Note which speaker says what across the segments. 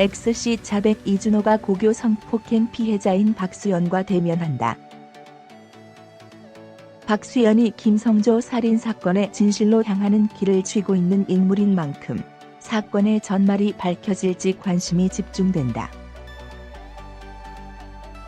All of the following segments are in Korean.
Speaker 1: XC 자백 이준호가 고교 성폭행 피해자인 박수연과 대면한다. 박수연이 김성조 살인 사건의 진실로 향하는 길을 쥐고 있는 인물인 만큼 사건의 전말이 밝혀질지 관심이 집중된다.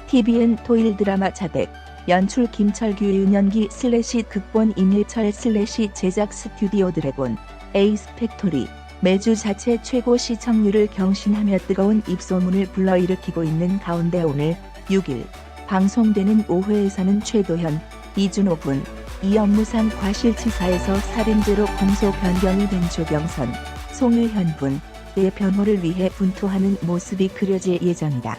Speaker 1: TVN 토일 드라마 자백 연출 김철규 윤연기 슬래시 극본 임일철 슬래시 제작 스튜디오 드래곤 에이스 팩토리 매주 자체 최고 시청률을 경신하며 뜨거운 입소문을 불러일으키고 있는 가운데 오늘 6일 방송되는 5회에서는 최도현, 이준호 군, 이 업무상 과실치사에서 살인죄로 공소 변경이 된 조경선, 송유현 분 의 변호를 위해 분투하는 모습이 그려질 예정이다.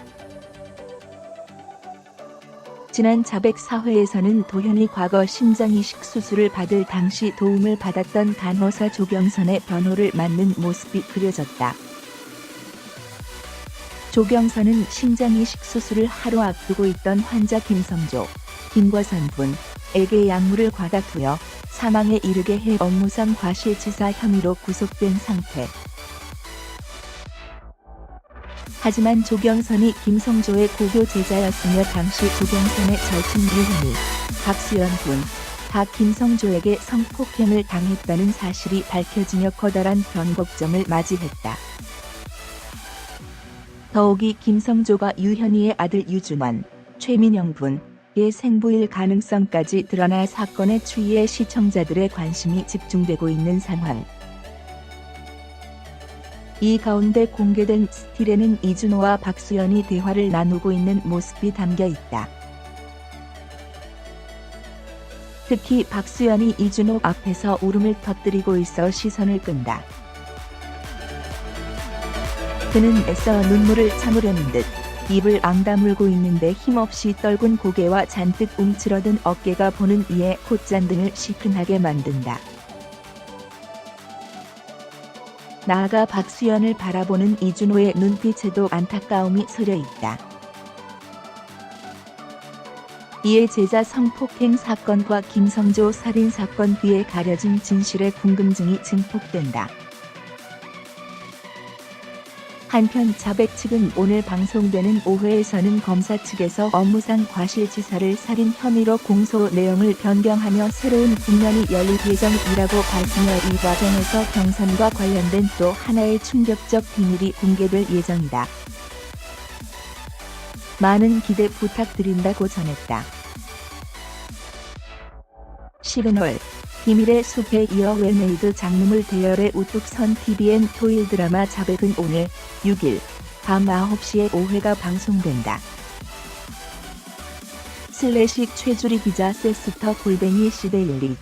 Speaker 1: 지난 자백 사회에서는 도현이 과거 심장 이식 수술을 받을 당시 도움을 받았던 간호사 조경선의 변호를 맡는 모습이 그려졌다. 조경선은 심장 이식 수술을 하루 앞두고 있던 환자 김성조, 김과선 분에게 약물을 과다 투여 사망에 이르게 해 업무상 과실치사 혐의로 구속된 상태. 하지만 조경선이 김성조의 고교 제자였으며 당시 조경선의 절친 유현이, 박수연 군, 다 김성조에게 성폭행을 당했다는 사실이 밝혀지며 커다란 변곡점을 맞이했다. 더욱이 김성조가 유현이의 아들 유준환, 최민영 분의 생부일 가능성까지 드러나 사건의 추이에 시청자들의 관심이 집중되고 있는 상황. 이 가운데 공개된 스틸에는 이준호와 박수연이 대화를 나누고 있는 모습이 담겨 있다. 특히 박수연이 이준호 앞에서 울음을 터뜨리고 있어 시선을 끈다. 그는 애써 눈물을 참으려는 듯 입을 앙다물고 있는데 힘없이 떨군 고개와 잔뜩 움츠러든 어깨가 보는 이의 콧잔등을 시큰하게 만든다. 나아가 박수연을 바라보는 이준호의 눈빛에도 안타까움이 서려 있다. 이에 제자 성폭행 사건과 김성조 살인 사건 뒤에 가려진 진실의 궁금증이 증폭된다. 한편 자백 측은 오늘 방송되는 5회에서는 검사 측에서 업무상 과실치사를 살인 혐의로 공소 내용을 변경하며 새로운 국면이 열릴 예정이라고 밝히며 이 과정에서 경선과 관련된 또 하나의 충격적 비밀이 공개될 예정이다. 많은 기대 부탁드린다고 전했다. 시그널 비밀의 숲에 이어 웰메이드 장르물 대열의 우뚝 선 TVN 토일 드라마 자백은 오늘 6일 밤 9시에 5회가 방송된다. 슬래식 최주리 기자 세스터 골뱅이 시데일리